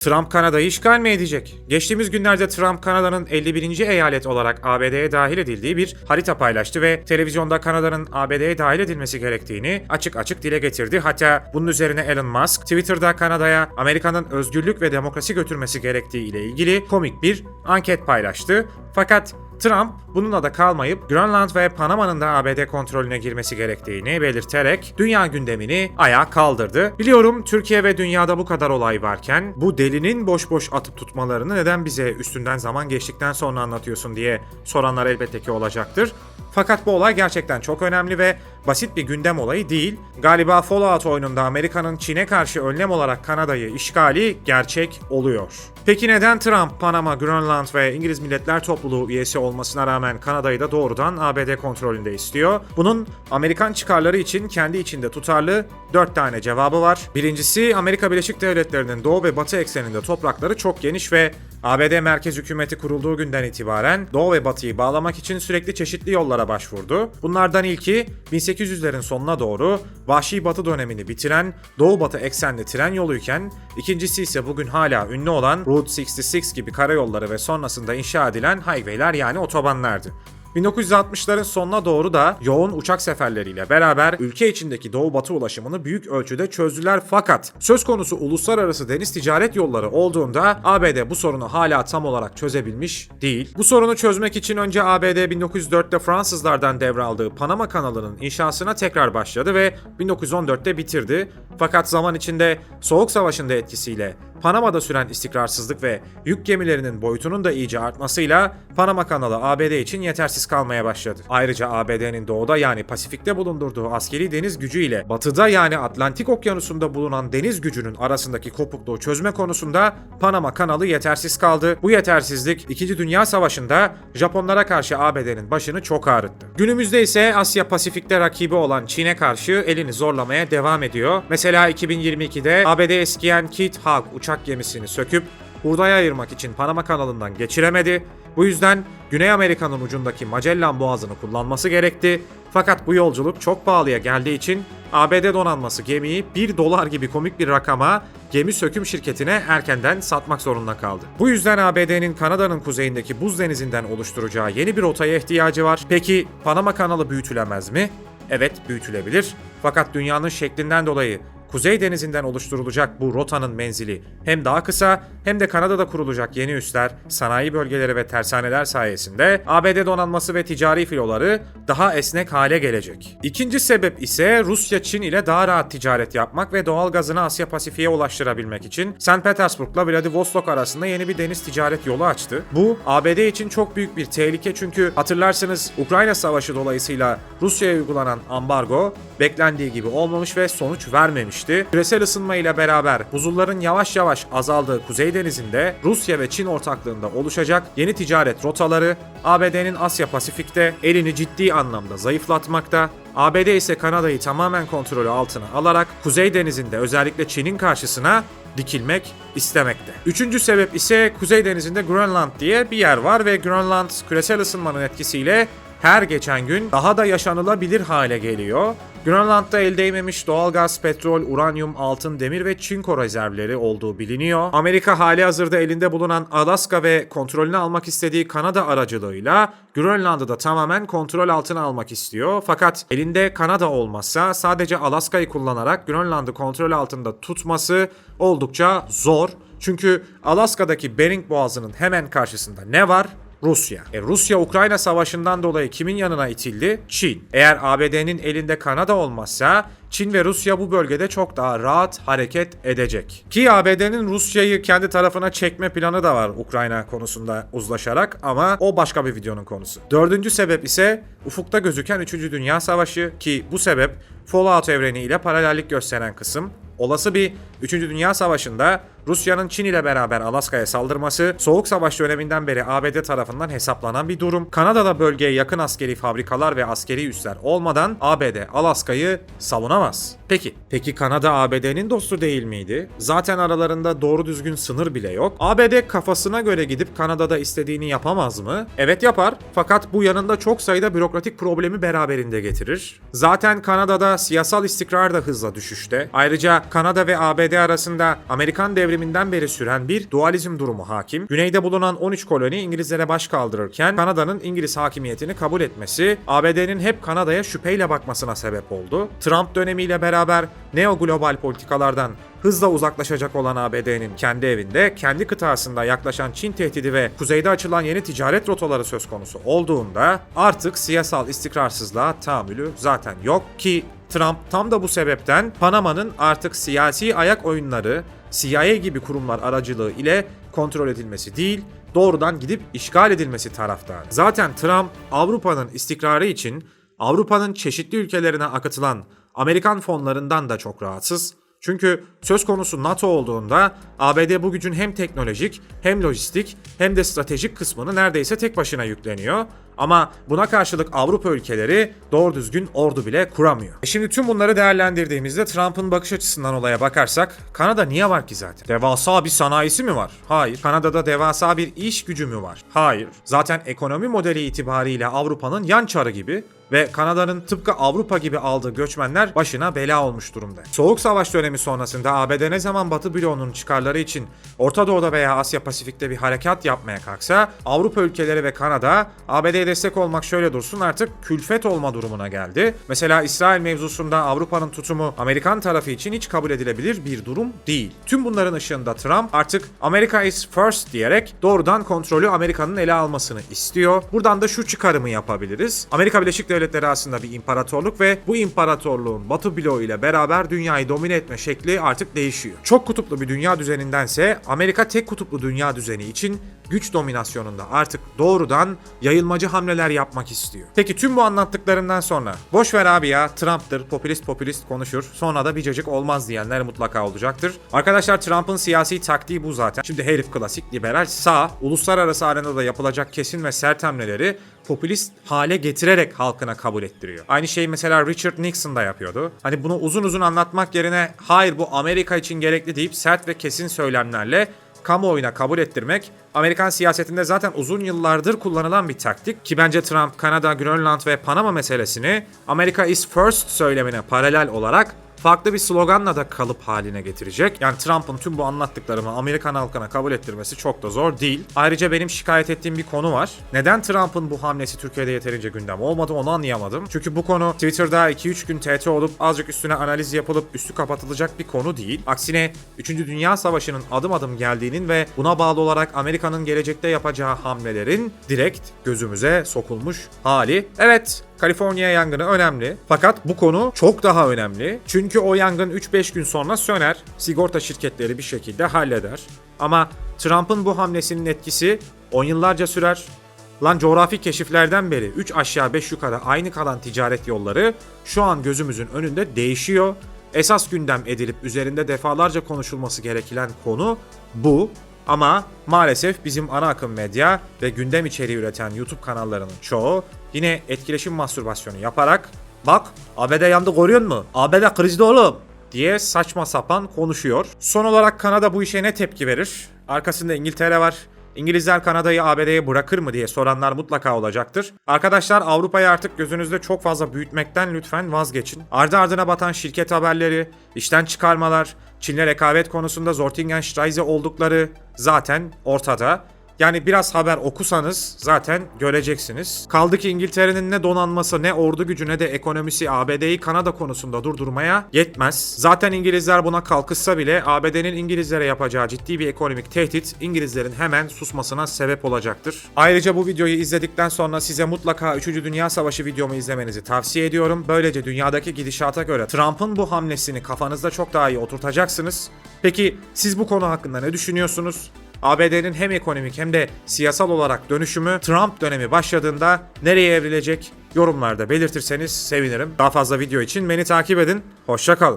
Trump Kanada'yı işgal mi edecek? Geçtiğimiz günlerde Trump Kanada'nın 51. eyalet olarak ABD'ye dahil edildiği bir harita paylaştı ve televizyonda Kanada'nın ABD'ye dahil edilmesi gerektiğini açık açık dile getirdi. Hatta bunun üzerine Elon Musk Twitter'da Kanada'ya Amerika'nın özgürlük ve demokrasi götürmesi gerektiği ile ilgili komik bir anket paylaştı. Fakat Trump bununla da kalmayıp Grönland ve Panama'nın da ABD kontrolüne girmesi gerektiğini belirterek dünya gündemini ayağa kaldırdı. Biliyorum Türkiye ve dünyada bu kadar olay varken bu delinin boş boş atıp tutmalarını neden bize üstünden zaman geçtikten sonra anlatıyorsun diye soranlar elbette ki olacaktır. Fakat bu olay gerçekten çok önemli ve basit bir gündem olayı değil. Galiba Fallout oyununda Amerika'nın Çin'e karşı önlem olarak Kanada'yı işgali gerçek oluyor. Peki neden Trump, Panama, Grönland ve İngiliz Milletler Topluluğu üyesi olmasına rağmen Kanada'yı da doğrudan ABD kontrolünde istiyor? Bunun Amerikan çıkarları için kendi içinde tutarlı 4 tane cevabı var. Birincisi Amerika Birleşik Devletleri'nin doğu ve batı ekseninde toprakları çok geniş ve ABD merkez hükümeti kurulduğu günden itibaren Doğu ve Batı'yı bağlamak için sürekli çeşitli yollara başvurdu. Bunlardan ilki 1800'lerin sonuna doğru Vahşi Batı dönemini bitiren Doğu Batı eksenli tren yoluyken ikincisi ise bugün hala ünlü olan Route 66 gibi karayolları ve sonrasında inşa edilen highwayler yani otobanlardı. 1960'ların sonuna doğru da yoğun uçak seferleriyle beraber ülke içindeki doğu batı ulaşımını büyük ölçüde çözdüler fakat söz konusu uluslararası deniz ticaret yolları olduğunda ABD bu sorunu hala tam olarak çözebilmiş değil. Bu sorunu çözmek için önce ABD 1904'te Fransızlardan devraldığı Panama kanalının inşasına tekrar başladı ve 1914'te bitirdi. Fakat zaman içinde Soğuk Savaş'ın da etkisiyle Panama'da süren istikrarsızlık ve yük gemilerinin boyutunun da iyice artmasıyla Panama kanalı ABD için yetersiz kalmaya başladı. Ayrıca ABD'nin doğuda yani Pasifik'te bulundurduğu askeri deniz gücü ile batıda yani Atlantik Okyanusu'nda bulunan deniz gücünün arasındaki kopukluğu çözme konusunda Panama kanalı yetersiz kaldı. Bu yetersizlik 2. Dünya Savaşı'nda Japonlara karşı ABD'nin başını çok ağrıttı. Günümüzde ise Asya Pasifik'te rakibi olan Çin'e karşı elini zorlamaya devam ediyor. Mesela 2022'de ABD eskiyen Kit Hawk uçak gemisini söküp hurdaya ayırmak için Panama kanalından geçiremedi. Bu yüzden Güney Amerika'nın ucundaki Magellan Boğazı'nı kullanması gerekti. Fakat bu yolculuk çok pahalıya geldiği için ABD donanması gemiyi 1 dolar gibi komik bir rakama gemi söküm şirketine erkenden satmak zorunda kaldı. Bu yüzden ABD'nin Kanada'nın kuzeyindeki buz denizinden oluşturacağı yeni bir rotaya ihtiyacı var. Peki Panama kanalı büyütülemez mi? Evet büyütülebilir. Fakat dünyanın şeklinden dolayı Kuzey Denizi'nden oluşturulacak bu rotanın menzili hem daha kısa hem de Kanada'da kurulacak yeni üsler, sanayi bölgeleri ve tersaneler sayesinde ABD donanması ve ticari filoları daha esnek hale gelecek. İkinci sebep ise Rusya Çin ile daha rahat ticaret yapmak ve doğal gazını Asya Pasifik'e ulaştırabilmek için St. Petersburg'la Vladivostok arasında yeni bir deniz ticaret yolu açtı. Bu ABD için çok büyük bir tehlike çünkü hatırlarsınız Ukrayna Savaşı dolayısıyla Rusya'ya uygulanan ambargo beklendiği gibi olmamış ve sonuç vermemişti. Küresel ısınma ile beraber buzulların yavaş yavaş azaldığı Kuzey Denizi'nde Rusya ve Çin ortaklığında oluşacak yeni ticaret rotaları ABD'nin Asya Pasifik'te elini ciddi anlamda zayıflatmakta. ABD ise Kanada'yı tamamen kontrolü altına alarak Kuzey Denizi'nde özellikle Çin'in karşısına dikilmek istemekte. Üçüncü sebep ise Kuzey Denizi'nde Grönland diye bir yer var ve Grönland küresel ısınmanın etkisiyle her geçen gün daha da yaşanılabilir hale geliyor. Grönland'da el değmemiş doğalgaz, petrol, uranyum, altın, demir ve çinko rezervleri olduğu biliniyor. Amerika hali hazırda elinde bulunan Alaska ve kontrolünü almak istediği Kanada aracılığıyla Grönland'ı da tamamen kontrol altına almak istiyor. Fakat elinde Kanada olmazsa sadece Alaska'yı kullanarak Grönland'ı kontrol altında tutması oldukça zor. Çünkü Alaska'daki Bering Boğazı'nın hemen karşısında ne var? Rusya. E Rusya-Ukrayna savaşından dolayı kimin yanına itildi? Çin. Eğer ABD'nin elinde Kanada olmazsa Çin ve Rusya bu bölgede çok daha rahat hareket edecek. Ki ABD'nin Rusya'yı kendi tarafına çekme planı da var Ukrayna konusunda uzlaşarak ama o başka bir videonun konusu. Dördüncü sebep ise ufukta gözüken 3. Dünya Savaşı ki bu sebep Fallout evreni ile paralellik gösteren kısım. Olası bir 3. Dünya Savaşı'nda Rusya'nın Çin ile beraber Alaska'ya saldırması Soğuk Savaş döneminden beri ABD tarafından hesaplanan bir durum. Kanada'da bölgeye yakın askeri fabrikalar ve askeri üsler olmadan ABD Alaska'yı savunamaz. Peki, peki Kanada ABD'nin dostu değil miydi? Zaten aralarında doğru düzgün sınır bile yok. ABD kafasına göre gidip Kanada'da istediğini yapamaz mı? Evet yapar. Fakat bu yanında çok sayıda bürokratik problemi beraberinde getirir. Zaten Kanada'da siyasal istikrar da hızla düşüşte. Ayrıca Kanada ve ABD arasında Amerikan devleti devriminden beri süren bir dualizm durumu hakim. Güneyde bulunan 13 koloni İngilizlere baş kaldırırken Kanada'nın İngiliz hakimiyetini kabul etmesi ABD'nin hep Kanada'ya şüpheyle bakmasına sebep oldu. Trump dönemiyle beraber neoglobal politikalardan hızla uzaklaşacak olan ABD'nin kendi evinde, kendi kıtasında yaklaşan Çin tehdidi ve kuzeyde açılan yeni ticaret rotaları söz konusu olduğunda artık siyasal istikrarsızlığa tahammülü zaten yok ki Trump tam da bu sebepten Panama'nın artık siyasi ayak oyunları CIA gibi kurumlar aracılığı ile kontrol edilmesi değil, doğrudan gidip işgal edilmesi taraftarı. Zaten Trump Avrupa'nın istikrarı için Avrupa'nın çeşitli ülkelerine akıtılan Amerikan fonlarından da çok rahatsız. Çünkü söz konusu NATO olduğunda ABD bu gücün hem teknolojik hem lojistik hem de stratejik kısmını neredeyse tek başına yükleniyor. Ama buna karşılık Avrupa ülkeleri doğru düzgün ordu bile kuramıyor. E şimdi tüm bunları değerlendirdiğimizde Trump'ın bakış açısından olaya bakarsak Kanada niye var ki zaten? Devasa bir sanayisi mi var? Hayır. Kanada'da devasa bir iş gücü mü var? Hayır. Zaten ekonomi modeli itibariyle Avrupa'nın yan çarı gibi ve Kanada'nın tıpkı Avrupa gibi aldığı göçmenler başına bela olmuş durumda. Soğuk Savaş dönemi sonrasında ABD ne zaman Batı bloğunun çıkarları için Orta Doğu'da veya Asya Pasifik'te bir harekat yapmaya kalksa Avrupa ülkeleri ve Kanada ABD'ye destek olmak şöyle dursun artık külfet olma durumuna geldi. Mesela İsrail mevzusunda Avrupa'nın tutumu Amerikan tarafı için hiç kabul edilebilir bir durum değil. Tüm bunların ışığında Trump artık America is first diyerek doğrudan kontrolü Amerika'nın ele almasını istiyor. Buradan da şu çıkarımı yapabiliriz. Amerika Birleşik Devletleri aslında bir imparatorluk ve bu imparatorluğun Batı bloğu ile beraber dünyayı domine etme şekli artık değişiyor. Çok kutuplu bir dünya düzenindense Amerika tek kutuplu dünya düzeni için güç dominasyonunda artık doğrudan yayılmacı hamleler yapmak istiyor. Peki tüm bu anlattıklarından sonra boş ver abi ya Trump'tır popülist popülist konuşur sonra da bir cacık olmaz diyenler mutlaka olacaktır. Arkadaşlar Trump'ın siyasi taktiği bu zaten. Şimdi herif klasik liberal sağ uluslararası arenada yapılacak kesin ve sert hamleleri popülist hale getirerek halkına kabul ettiriyor. Aynı şeyi mesela Richard Nixon da yapıyordu. Hani bunu uzun uzun anlatmak yerine hayır bu Amerika için gerekli deyip sert ve kesin söylemlerle kamuoyuna kabul ettirmek Amerikan siyasetinde zaten uzun yıllardır kullanılan bir taktik ki bence Trump, Kanada, Grönland ve Panama meselesini America is first söylemine paralel olarak farklı bir sloganla da kalıp haline getirecek. Yani Trump'ın tüm bu anlattıklarımı Amerikan halkına kabul ettirmesi çok da zor değil. Ayrıca benim şikayet ettiğim bir konu var. Neden Trump'ın bu hamlesi Türkiye'de yeterince gündem olmadı onu anlayamadım. Çünkü bu konu Twitter'da 2-3 gün TT olup azıcık üstüne analiz yapılıp üstü kapatılacak bir konu değil. Aksine 3. Dünya Savaşı'nın adım adım geldiğinin ve buna bağlı olarak Amerika'nın gelecekte yapacağı hamlelerin direkt gözümüze sokulmuş hali. Evet, Kaliforniya yangını önemli. Fakat bu konu çok daha önemli. Çünkü o yangın 3-5 gün sonra söner. Sigorta şirketleri bir şekilde halleder. Ama Trump'ın bu hamlesinin etkisi 10 yıllarca sürer. Lan coğrafi keşiflerden beri 3 aşağı 5 yukarı aynı kalan ticaret yolları şu an gözümüzün önünde değişiyor. Esas gündem edilip üzerinde defalarca konuşulması gereken konu bu. Ama maalesef bizim ana akım medya ve gündem içeriği üreten YouTube kanallarının çoğu yine etkileşim mastürbasyonu yaparak bak ABD yandı görüyor mu? ABD krizde oğlum diye saçma sapan konuşuyor. Son olarak Kanada bu işe ne tepki verir? Arkasında İngiltere var. İngilizler Kanada'yı ABD'ye bırakır mı diye soranlar mutlaka olacaktır. Arkadaşlar Avrupa'yı artık gözünüzde çok fazla büyütmekten lütfen vazgeçin. Ardı ardına batan şirket haberleri, işten çıkarmalar, Çin'le rekabet konusunda Zortingen Streise oldukları zaten ortada. Yani biraz haber okusanız zaten göreceksiniz. Kaldı ki İngiltere'nin ne donanması ne ordu gücü ne de ekonomisi ABD'yi Kanada konusunda durdurmaya yetmez. Zaten İngilizler buna kalkışsa bile ABD'nin İngilizlere yapacağı ciddi bir ekonomik tehdit İngilizlerin hemen susmasına sebep olacaktır. Ayrıca bu videoyu izledikten sonra size mutlaka 3. Dünya Savaşı videomu izlemenizi tavsiye ediyorum. Böylece dünyadaki gidişata göre Trump'ın bu hamlesini kafanızda çok daha iyi oturtacaksınız. Peki siz bu konu hakkında ne düşünüyorsunuz? ABD'nin hem ekonomik hem de siyasal olarak dönüşümü Trump dönemi başladığında nereye evrilecek? Yorumlarda belirtirseniz sevinirim. Daha fazla video için beni takip edin. Hoşçakalın.